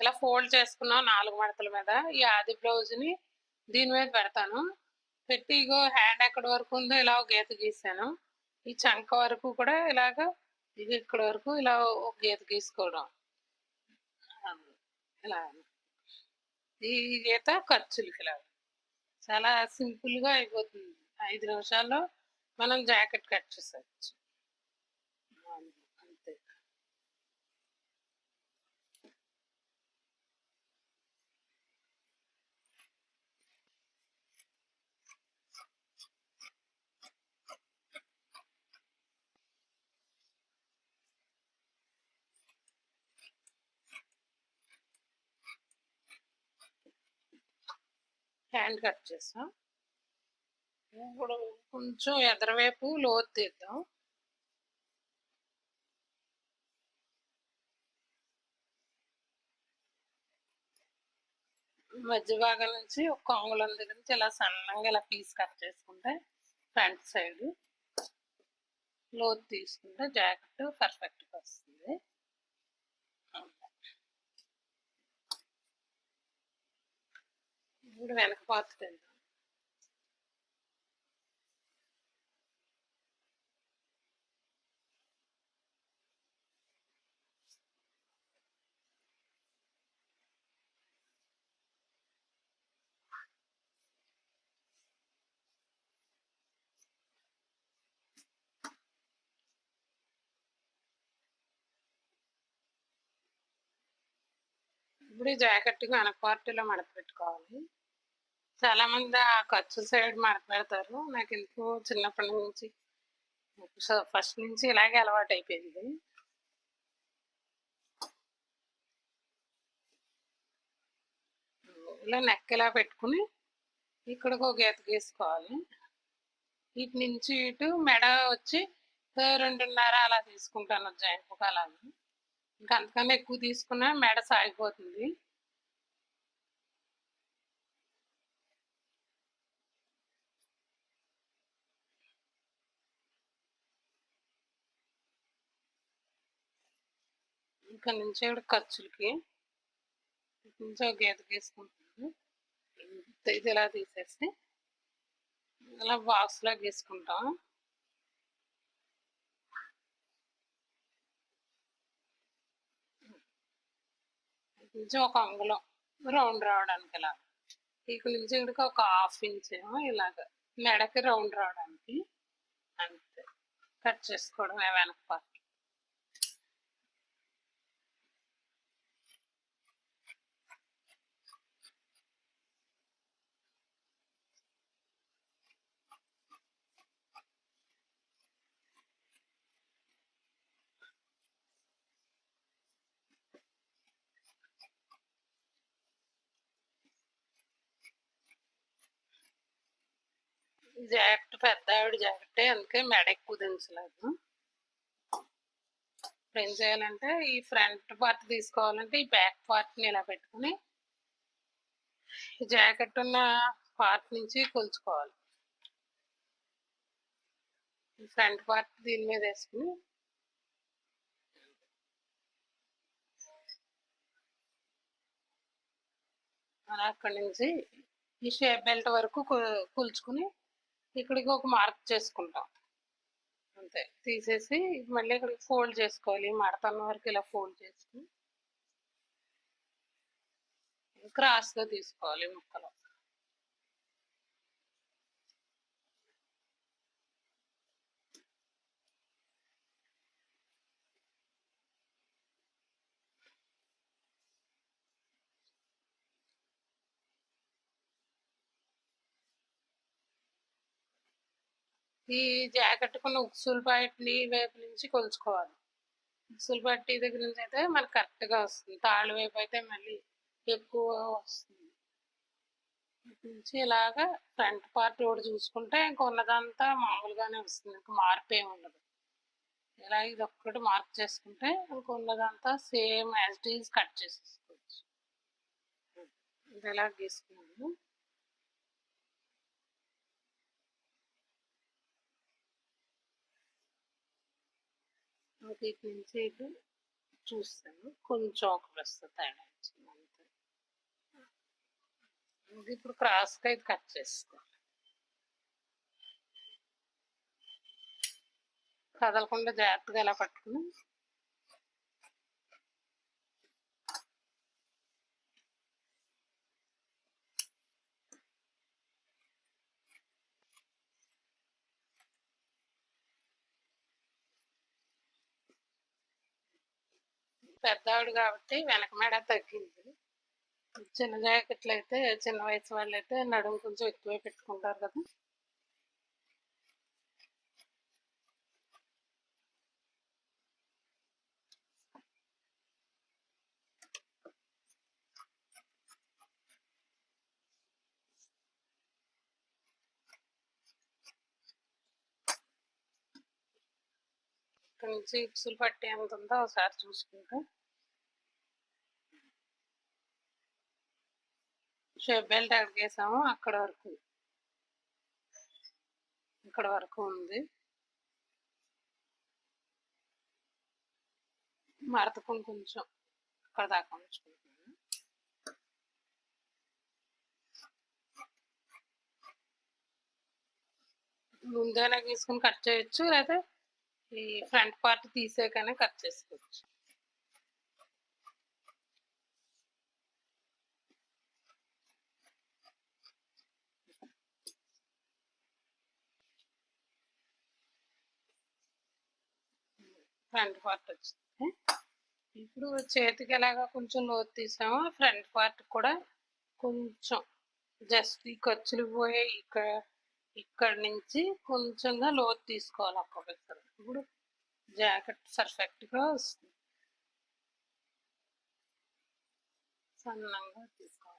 ఇలా ఫోల్డ్ చేసుకున్నాం నాలుగు మడతల మీద ఈ ఆది బ్లౌజ్ని దీని మీద పెడతాను. పెట్టి ఇగో హ్యాండ్ ఎక్కడి వరకు ఉందో ఇలా గీత గీసాను. ఈ చంక వరకు కూడా ఇలాగ ఇది ఇక్కడ వరకు ఇలా ఒక గీత గీసుకోవడం. ఇలా ఈ గీత ఖర్చులకి ఇలా. చాలా సింపుల్గా అయిపోతుంది. ఐదు నిమిషాల్లో మనం జాకెట్ కట్ చేసేయచ్చు. హ్యాండ్ కట్ చేస్తాం. ఇప్పుడు కొంచెం ఎదరవైపు లోతు తీద్దాం. మధ్య భాగం నుంచి ఒక అంగుళం దగ్గర నుంచి ఇలా సన్నంగా ఇలా పీస్ కట్ చేసుకుంటే ఫ్రంట్ సైడ్ లోతు తీసుకుంటే జాకెట్ పర్ఫెక్ట్గా వస్తుంది. ఇప్పుడు వెనక పార్ట్ తిందాం ఇప్పుడు ఈ జాకెట్ వెనక పార్టీలో మడత పెట్టుకోవాలి. చాలా మంది ఆ ఖర్చు సైడ్ మాట్లాడతారు. నాకు ఎందుకు చిన్నప్పటి నుంచి ఫస్ట్ నుంచి ఇలాగే అలవాటు అయిపోయింది ఇలా నెక్ ఇలా పెట్టుకుని ఇక్కడికి ఒక గీత గీసుకోవాలి. ఇటు నుంచి ఇటు మెడ వచ్చి రెండున్నర అలా తీసుకుంటాను జాయింట్ అలాగే ఇంకా అంతకన్నా ఎక్కువ తీసుకున్నా మెడ సాగిపోతుంది. ఇక్కడ నుంచి కూడా ఖర్చులకి ఇక్కడి నుంచి ఒక గీత గీసుకుంటాను ఇది ఇలా తీసేసి ఇలా బాక్స్లో గీసుకుంటాం నుంచి ఒక అంగుళం రౌండ్ రావడానికి ఇలా. ఇక్కడ నుంచి ఇక్కడికి ఒక హాఫ్ ఇంచ్ ఏమో ఇలాగ మెడకి రౌండ్ రావడానికి అంతే. కట్ చేసుకోవడమే వెనక జాకెట్ పెద్ద ఆవిడ జాకెట్ అందుకే మెడ ఎక్కువ దించలేదు ఇప్పుడు ఏం చేయాలంటే ఈ ఫ్రంట్ పార్ట్ తీసుకోవాలంటే ఈ బ్యాక్ పార్ట్ని ఇలా పెట్టుకుని ఈ జాకెట్ ఉన్న పార్ట్ నుంచి కొలుచుకోవాలి. ఈ ఫ్రంట్ పార్ట్ దీని మీద వేసుకుని అలా అక్కడి నుంచి ఈ షేప్ బెల్ట్ వరకు కూల్చుకుని ఇక్కడికి ఒక మార్క్ చేసుకుంటాం. అంతే. తీసేసి మళ్ళీ ఇక్కడికి ఫోల్డ్ చేసుకోవాలి. మడతన్న వరకు ఇలా ఫోల్డ్ చేసుకుని క్రాస్గా తీసుకోవాలి ముక్కలు. ఈ జాకెట్ కొన్న ఉక్సులు పట్టి వైపు నుంచి కొలుచుకోవాలి. ఉక్సులు పట్టి దగ్గర నుంచి అయితే మనకు కరెక్ట్గా వస్తుంది. తాళ్ళు వైపు అయితే మళ్ళీ ఎక్కువ వస్తుంది. నుంచి ఇలాగా ఫ్రంట్ పార్ట్ కూడా చూసుకుంటే ఇంక ఉన్నదంతా మామూలుగానే వస్తుంది. ఇంకా మార్పు ఏమి ఉండదు. ఇలా ఇది ఒక్కటి మార్క్ చేసుకుంటే ఇంక ఉన్నదంతా సేమ్ యాజ్ డీజ్ కట్ చేసేసుకోవచ్చు. ఇది ఎలా గీసుకున్నాను? నాకు ఇటు చూస్తాను. కొంచెం ఒక ప్రస్తుత ఇప్పుడు క్రాస్ ఇది కట్ చేసుకోవాలి కదలకుండా జాగ్రత్తగా ఎలా పట్టుకుని పెద్దవాడు కాబట్టి వెనక మెడ తగ్గింది. చిన్న జాకెట్లు అయితే చిన్న వయసు వాళ్ళు అయితే నడుము కొంచెం ఎక్కువే పెట్టుకుంటారు కదా. నుంచి ఇప్సులు పట్టి ఎంత ఉందో ఒకసారి చూసుకుంటే. షేప్ బెల్ట్ అడిగేసాము అక్కడ వరకు. ఇక్కడ వరకు ఉంది. మరతకుని కొంచెం అక్కడ దాకా ఉంచుకుంటున్నాను. ముందేనా తీసుకుని కట్ చేయొచ్చు లేదా ఈ ఫ్రంట్ పార్ట్ తీసేకనే కట్ చేసుకోవచ్చు. ఫ్రంట్ పార్ట్ వచ్చింది. ఇప్పుడు చేతికి ఎలాగా కొంచెం లోతు తీసామో ఫ్రంట్ పార్ట్ కూడా కొంచెం జస్ట్ ఈ ఖర్చులు పోయే ఇక్కడ ఇక్కడ నుంచి కొంచెంగా లోతు తీసుకోవాలి ఒక్కొక్కసారి ఇప్పుడు జాకెట్ పర్ఫెక్ట్గా వస్తుంది. సన్నంగా తీసుకోవాలి.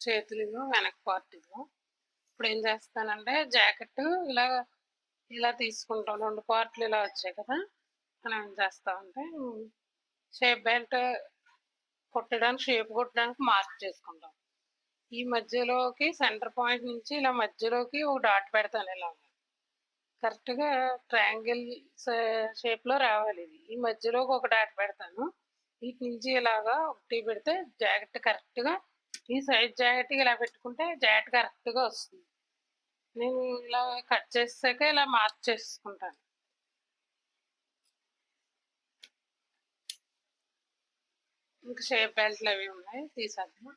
చేతులు వెనక పార్టీలో ఇప్పుడు ఏం చేస్తానంటే జాకెట్ ఇలా ఇలా తీసుకుంటాం రెండు పార్ట్లు ఇలా వచ్చాయి కదా. మనం ఏం చేస్తామంటే షేప్ బెల్ట్ కుట్టడానికి షేప్ కుట్టడానికి మార్క్ చేసుకుంటాం. ఈ మధ్యలోకి సెంటర్ పాయింట్ నుంచి ఇలా మధ్యలోకి ఒక డాట్ పెడతాను ఇలా కరెక్ట్గా ట్రయాంగిల్ షేప్లో రావాలి ఇది. ఈ మధ్యలోకి ఒక డాట్ పెడతాను. వీటి నుంచి ఇలాగా ఒకటి పెడితే జాకెట్ కరెక్ట్గా ఈ సైజ్ జాకెట్ ఇలా పెట్టుకుంటే జాకెట్ కరెక్ట్గా వస్తుంది. నేను ఇలా కట్ చేసాక ఇలా మార్క్ చేసుకుంటాను. ఇంకా షేప్ బెల్ట్లు అవి ఉన్నాయి తీసేద్దాం.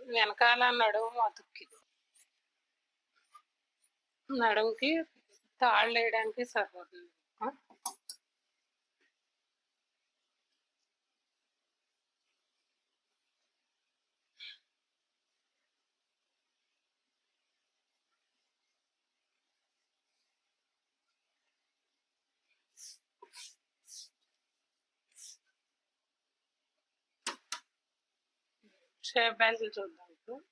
వెనకాల నడుము అతుక్కి. నడుముకి తాళ్ళు వేయడానికి సరిపోతుంది. ఆ? షేప్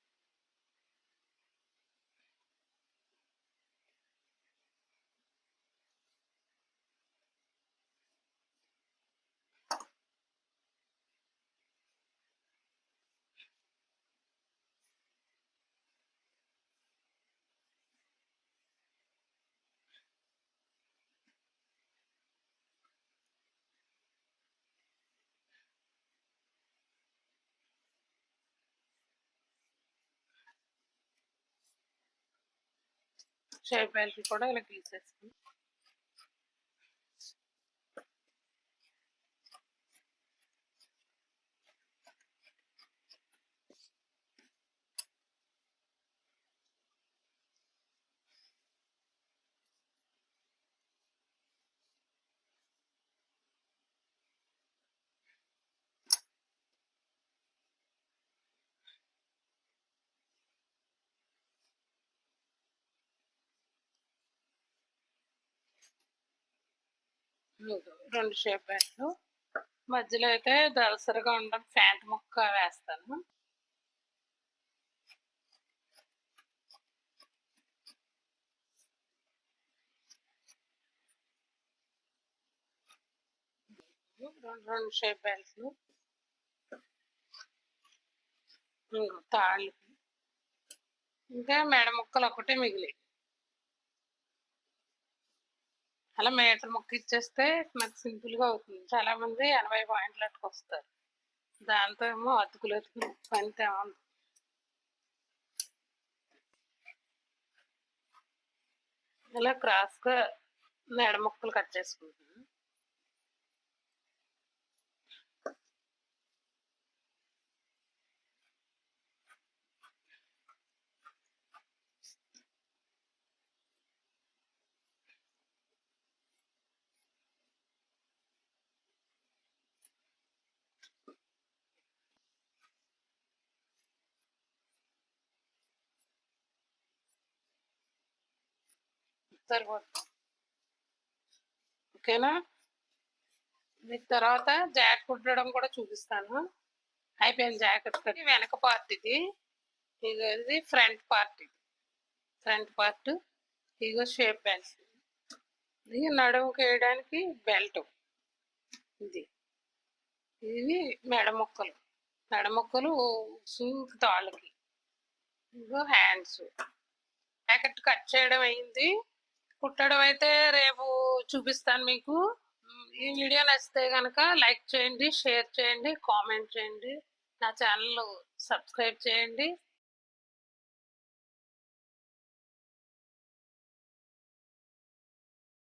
షేప్ బెల్ట్ కూడా ఇలా తీసేస్తాం రెండు షేప్ బ్యాట్లు మధ్యలో అయితే దలసరిగా ఉండడం ప్యాంట్ ముక్క వేస్తాను. రెండు రెండు షేప్ బ్యాల్ట్లు తాళ్ళు. ఇంకా మెడ ముక్కలు ఒకటే మిగిలి అలా మీటర్ ముక్క ఇచ్చేస్తే నాకు సింపుల్గా అవుతుంది. చాలా మంది ఎనభై పాయింట్లకు వస్తారు. దాంతో ఏమో అతుకులు అతుకులు పని అలా ఇలా క్రాస్గా మెడ ముక్కలు కట్ చేసుకుంటాను సరిపోతుంది ఓకేనా దీని తర్వాత జాకెట్ కుట్టడం కూడా చూపిస్తాను. అయిపోయింది జాకెట్ కట్టి వెనక పార్ట్ ఇది. ఇగో ఇది ఫ్రంట్ పార్ట్ ఇది. ఫ్రంట్ పార్ట్ ఇగో షేప్ బెల్ట్ ఇది నడుముకి వేయడానికి బెల్ట్ ఇది. ఇది మెడ ముక్కలు. మెడ ముక్కలు సూక్ తాళ్ళకి. ఇగో హ్యాండ్స్ జాకెట్ కట్ చేయడం అయింది. కుట్టడం అయితే రేపు చూపిస్తాను మీకు. ఈ వీడియో నచ్చితే కనుక లైక్ చేయండి షేర్ చేయండి కామెంట్ చేయండి. నా ఛానల్ సబ్స్క్రైబ్ చేయండి.